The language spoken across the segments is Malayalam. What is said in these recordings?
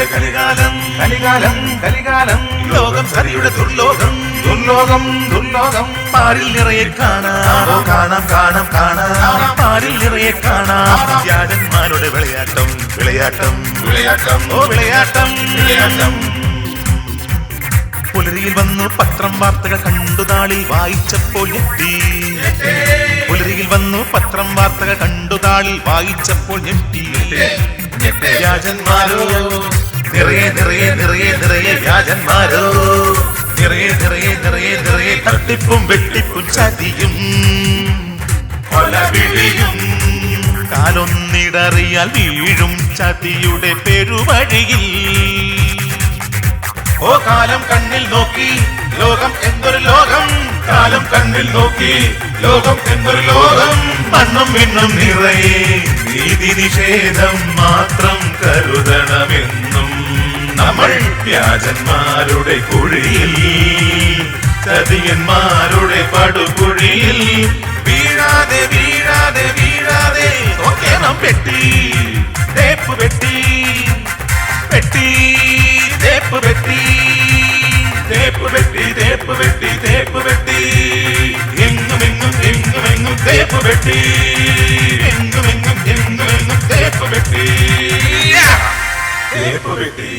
കലികാലം. കലികാലം കലികാലം. ലോകം കലിയുടെ ദുർലോകം. ദുർലോകം ദുർലോകം. പാരിൽ നിറയെ കാണാം. കാണാം കാണാം കാണാം. പാരിൽ നിറയെ കാണാം. വ്യാജന്മാരുടെ വിളയാട്ടം വിളയാട്ടം. വിളയാട്ടം. ഓ വിളയാട്ടം. വിളയാട്ടം. പുലരിയിൽ വന്നു പത്രം വാർത്തകൾ കണ്ടു താളിൽ വായിച്ചപ്പോൾ ഞെട്ടി. പുലരിയിൽ വന്നു പത്രം വാർത്തകൾ കണ്ടു താളിൽ വായിച്ചപ്പോൾ ഞെട്ടി. വ്യാജന്മാരോ നിറയെ നിറയെ നിറയെ നിറയെ വ്യാജന്മാരോ നിറയെ നിറയെ നിറയെ നിറയെ തട്ടിപ്പും വെട്ടിപ്പും ചതിയും കൊലവിളിയും കാലൊന്നിടറിയാൽ വീഴും ചതിയുടെ പെരുവഴിയിൽ. ഓ കാലം കണ്ണിൽ നോക്കി ലോകം എന്തൊരു ലോകം? കാലം കണ്ണിൽ നോക്കി ലോകം എന്നൊരു ലോകം മണ്ണും മിണ്ണും നിറയെ. നീതി നിഷേധം മാത്രം കരുതണമെന്നും നമ്മൾ വ്യാജന്മാരുടെ കുഴിയിൽ ചതിയന്മാരുടെ പടുകുഴിയിൽ വീഴാതെ വീഴാതെ തേപ്പ് പെട്ടി എങ്ങും എങ്ങും എങ്ങും എങ്ങും തേപ്പ് പെട്ടി തേപ്പ് പെട്ടി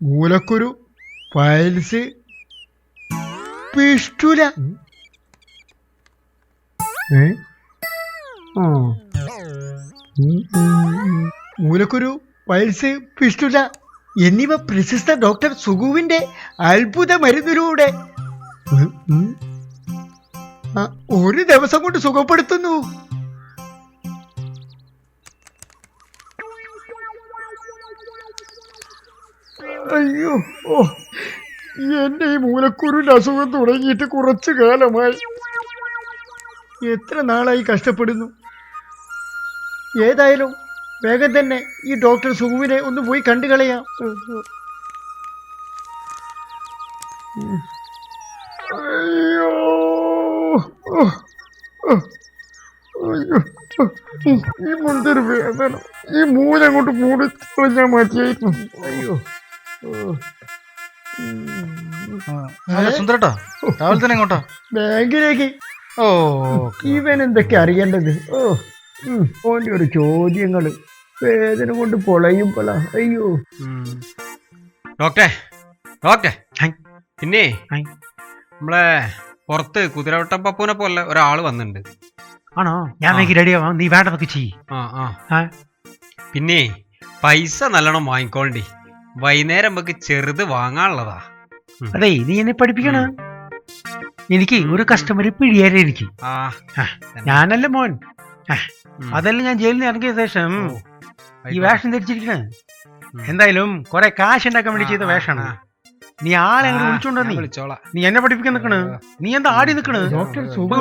മൂലക്കുരു ഫയൽസ് പിഷ്ടൂല ഏ? ആ. മൂലക്കുരു പൈൽസ് പിഷ്ടൂല എന്നിവ പ്രശസ്ത ഡോക്ടർ സുഗുവിന്റെ അത്ഭുത മരുന്നിലൂടെ. ഒരു ദിവസം കൊണ്ട് സുഖപ്പെടുത്തുന്നു. അയ്യോ ഓ എന്റെ ഈ മൂലക്കുരു അസുഖം തുടങ്ങിയിട്ട് കുറച്ചു കാലമായി. എത്ര നാളായി കഷ്ടപ്പെടുന്നു? ഏതായാലും വേഗം തന്നെ ഈ ഡോക്ടർ സുഖുവിനെ ഒന്ന് പോയി കണ്ടു കളയാം ഈ മുന്തൊരു വേദന. ഈ മൂലങ്ങോട്ട് മൂടി ഞാൻ മാറ്റിയായിരുന്നു. അയ്യോ. സുന്ദരട്ടോ രാവിലെ തന്നെ ബാങ്കിലേക്ക്. ഓ. ഇവൻ എന്തൊക്കെ അറിയേണ്ടത്? ഓ. ഉം, ഓന്റെ ഒരു ചോദ്യങ്ങൾ വേദന കൊണ്ട് പൊളയും പല അയ്യോ ഡോക്ടറെ ഡോക്ടറെ. പിന്നെ നമ്മളെ പുറത്ത് കുതിരവട്ടം പപ്പൂനെ പോലെ ഒരാൾ വന്നിട്ടുണ്ട് ആണോ? ഞാൻ റെഡിയാവാം നീ വേണ്ടതൊക്കെ ചെയ്യ്. ആ ആ. പിന്നെ പൈസ നല്ലോണം വാങ്ങിക്കോണ്ടി. വൈകുന്നേരം നമുക്ക് ചെറുത് വാങ്ങാനുള്ളതാ. അതെ നീ എന്നെ പഠിപ്പിക്കണ? എനിക്ക് ഒരു കസ്റ്റമർ പിഴിയാരെ എനിക്ക്. ഞാനല്ല മോൻ. അതെല്ലാം ഞാൻ ജയിലിൽ നിന്ന് ഇറങ്ങിയ ശേഷം ഈ വേഷം ധരിച്ചിരിക്കണേ. എന്തായാലും കുറെ കാശ് ഉണ്ടാക്കാൻ വേണ്ടി ചെയ്ത വേഷാണ് വേഷമാണ്. നീ ആളെ ആ, വിളിച്ചോണ്ടോ നീ വിളിച്ചോളാം. നീ എന്നെ പഠിപ്പിക്കാൻ നിക്കണ്. നീ എന്താ ആടി നിക്കണ്?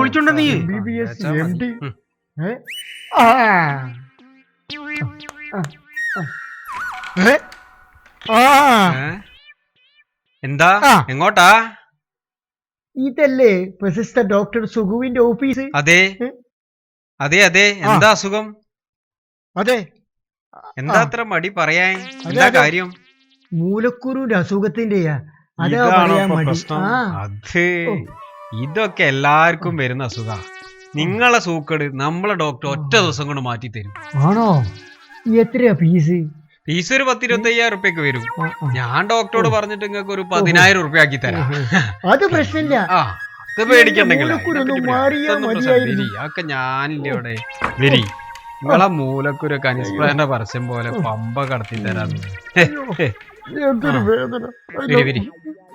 വിളിച്ചോണ്ടോ നീ? എന്താ? എങ്ങോട്ടാ? ഇതല്ലേ പ്രശസ്ത ഡോക്ടർ സുഗുവിന്റെ ഓഫീസ്? അതെ? അതെ അതെ. എന്താ അസുഖം? അതെ. എന്താ അത്ര മടി പറയാൻ? എന്താ കാര്യം? മൂലക്കുരുവിന്റെ അസുഖത്തിന്റെയാ. അതാ പറയാൻ മടി? ആ. അത് ഇതൊക്കെ എല്ലാവർക്കും വരുന്ന അസുഖ. നിങ്ങളെ സൂക്കട് നമ്മളെ ഡോക്ടർ ഒറ്റ ദിവസം കൊണ്ട് മാറ്റി തരും. ആണോ? എത്രയാ ഫീസ്? ഫീസ് ഒരു പത്തിരുപത്തി അയ്യായിരം റുപ്യക്ക് വരും. ഞാൻ ഡോക്ടറോട് പറഞ്ഞിട്ട് നിങ്ങൾക്ക് ഒരു പതിനായിരം റുപ്യ ആക്കി തരാം. അത് പ്രശ്നമില്ല. ആ. ഇത്. അതൊക്കെ ഞാനില്ലേ ഇവിടെ? വരി. നിങ്ങളെ മൂലക്കുരൊക്കെ അനിസ്പ്ലാന്റെ പരസ്യം പോലെ പമ്പ കടത്തി തരാന്ന് വരി, വരി.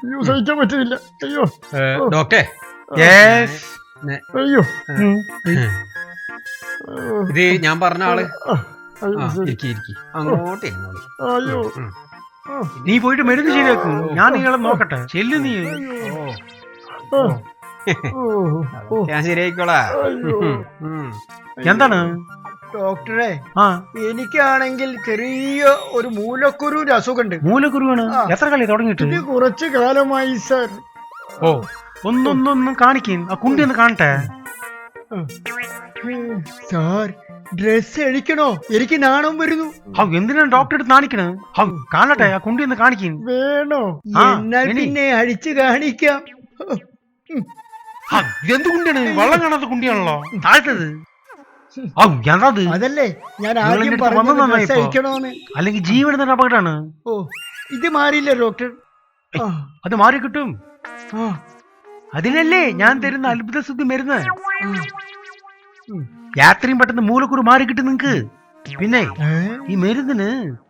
അയ്യോ സഹിക്കാൻ പറ്റുന്നില്ല. അയ്യോ. അയ്യോ. ഇത് ഞാൻ പറഞ്ഞ ആൾ. അങ്ങോട്ട് അയ്യോ. നീ പോയിട്ട് മരുന്ന് ശരിയാക്കും ഞാൻ നിങ്ങളെ നോക്കട്ടെ. ചെല്ലു നീ. ഓ, ഞാൻ ശരിയായിക്കോളാ. എന്താണ്? ഡോക്ടറെ എനിക്കാണെങ്കിൽ ചെറിയ ഒരു മൂലക്കുരുവിന്റെ അസുഖമുണ്ട് മൂലക്കുരുവാണ്? എത്ര കളി തുടങ്ങിയിട്ട്? കുറച്ചു കാലമായി സർ. ഓ ഒന്നൊന്നൊന്നും കാണിക്കും. ആ കുണ്ടി ഒന്ന് കാണട്ടെ. സാർ ഡ്രസ് അഴിക്കണോ എനിക്ക് നാണം വരുന്നു. ഹൗ എന്തിനാണ് ഡോക്ടർ അടുത്ത് കാണിക്കണേ ഹൗ കാണട്ടെ ആ കുണ്ടി ഒന്ന് കാണിക്കും. വേണോ? എന്നാൽ പിന്നെ അഴിച്ചു കാണിക്കാം. എന്ത് കുണ്ടിയാണ്? വെള്ളം കാണാത്ത കുണ്ടിയാണല്ലോ. താഴ്ത്തത്. അതല്ലേ ഞാൻ ആദ്യം. അല്ലെങ്കിൽ ജീവൻ തന്നെ അപകടമാണ്. ഓ ഇത് മാറിയില്ല ഡോക്ടർ? അത് മാറി കിട്ടും. അതിനല്ലേ ഞാൻ തരുന്ന അത്ഭുത ശുദ്ധി മരുന്ന്. രാത്രിയും യാത്രയും പെട്ടെന്ന് മൂലക്കുരു മാറി കിട്ടും നിങ്ങക്ക്. പിന്നെ ഈ മരുന്നിന്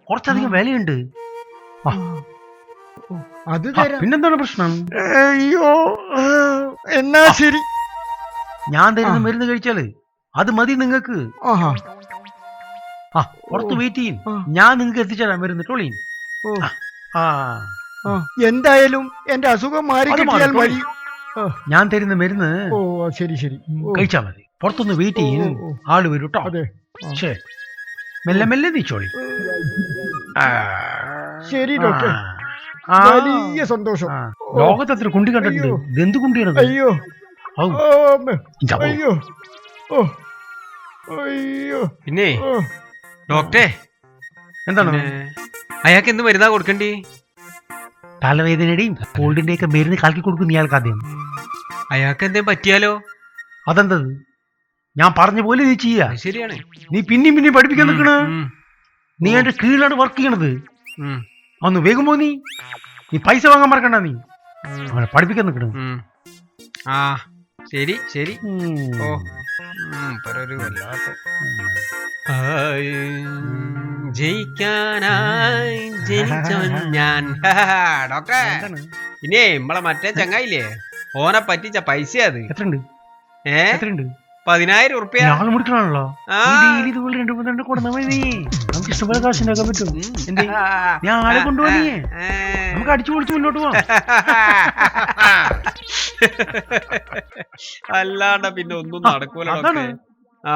കുറച്ചധികം വിലയുണ്ട്. ഓ, അത് പിന്നെന്താണ് പ്രശ്നം? അയ്യോ എന്നാ ശരി? ഞാൻ തരുന്ന. മരുന്ന് കഴിച്ചാൽ അത് മതി നിങ്ങക്ക് ആ പുറത്ത് വെയിറ്റ് ചെയ്യും. ഞാൻ നിങ്ങക്ക് എത്തിച്ചേരാം മരുന്ന്. ടോളിയും എന്തായാലും എന്റെ അസുഖം മാറി കിട്ടിയാൽ മതി. ഞാൻ തരുന്ന മരുന്ന് ഓ ശരി ശരി. കഴിച്ചാ മതി. പുറത്തൊന്ന് വെയിറ്റ് ചെയ്യും. ആൾ വരും കേട്ടോ. ശരി മെല്ലെ മെല്ലെ നീച്ചോളി. ശരി ഡോക്ടർ. വലിയ സന്തോഷം. ലോകത്ത് എത്ര കുണ്ടി കണ്ടിട്ടുണ്ട്. എന്ത് കുണ്ടിയാണ് അയ്യോ. ഓ, അമ്മ. ഇതാ അയ്യോ. ഓ. അയ്യോ. പിന്നെ ഡോക്ടറെ. എന്താണ്? അയാൾക്ക് എന്ത് മരുന്നാ കൊടുക്കണ്ടി? തലവേദനയുടെയും കോൾഡിന്റെ ഒക്കെ മരുന്ന് കലക്കി കൊടുക്കുന്നു ഇയാൾക്ക് ആദ്യം. അയാൾക്ക് എന്തേലും പറ്റിയാലോ? അതെന്തത്? ഞാൻ പറഞ്ഞ പോലെ നീ ചെയ്യാ. ശരിയാണ്. നീ പിന്നെയും പിന്നെയും പഠിപ്പിക്കാൻ നിൽക്കണ. നീ എന്റെ കീഴിലാണ് വർക്ക് ചെയ്യണത്. ഉം, വേഗമോ നീ? നീ പൈസ വാങ്ങാൻ മറക്കണ്ട നീ. അവനെ പഠിപ്പിക്കാൻ നിൽക്കണ. ഉം. ആ ശരി ശരി. ഓ ഉം, പരൊരു വല്ലാത്ത. ആയ്, ജയിക്കാനായി ജനിച്ചോ ഞാൻ. ഡോക്ടറെ ഇനിയേ നമ്മളെ മറ്റേ ചങ്ങായില്ലേ? ഓനെ പറ്റിച്ച പൈസ അത്. എത്രയുണ്ട്? ഏ? എത്രയുണ്ട്? പതിനായിരം ഉറുപ്പ്യ. ഞാൻ മുടിക്കണല്ലോ ആ. ഡെയിലി ഇതുപോലെ രണ്ട് മൂന്ന് രണ്ട് കൊടുത്താൽ മതി. നമുക്ക് ഇഷ്ടംപോലെ കാശ് ഉണ്ടാക്കാൻ പറ്റും എന്തേ? ഞാൻ ആളെ കൊണ്ടുപോയി നമുക്ക് അടിച്ചു പൊളിച്ച് മുന്നോട്ട് പോവാം. അല്ലാണ്ട പിന്നെ ഒന്നും നടക്കൂല. ആ.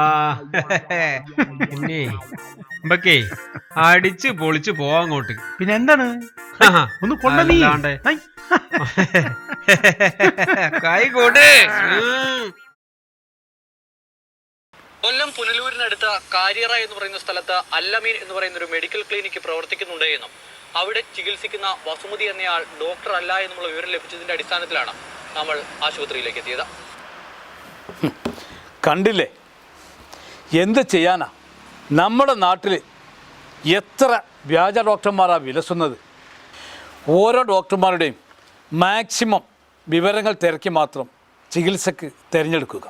പിന്നെ ഇമ്പക്കേ അടിച്ച് പൊളിച്ച് പോവാ അങ്ങോട്ട്. പിന്നെ എന്താണ്? ഒന്ന് കൊണ്ടേ കൈ ഉം. കൊല്ലം പുനലൂരിനടുത്ത കാര്യറ എന്ന് പറയുന്ന സ്ഥലത്ത് അല്ലമീൻ എന്ന് പറയുന്ന ഒരു മെഡിക്കൽ ക്ലിനിക്ക് പ്രവർത്തിക്കുന്നുണ്ട് എന്നും അവിടെ ചികിത്സിക്കുന്ന വസുമതി എന്നയാൾ ഡോക്ടർ അല്ല എന്നുള്ള വിവരം ലഭിച്ചതിന്റെ അടിസ്ഥാനത്തിലാണ് നമ്മൾ ആശുപത്രിയിലേക്ക് എത്തിയത്. കണ്ടില്ലേ? എന്ത് ചെയ്യാനാ? നമ്മുടെ നാട്ടിൽ എത്ര വ്യാജ ഡോക്ടർമാരാണ് വിലസുന്നത്? ഓരോ ഡോക്ടർമാരുടെയും മാക്സിമം വിവരങ്ങൾ തിരക്കി മാത്രം ചികിത്സക്ക് തിരഞ്ഞെടുക്കുക.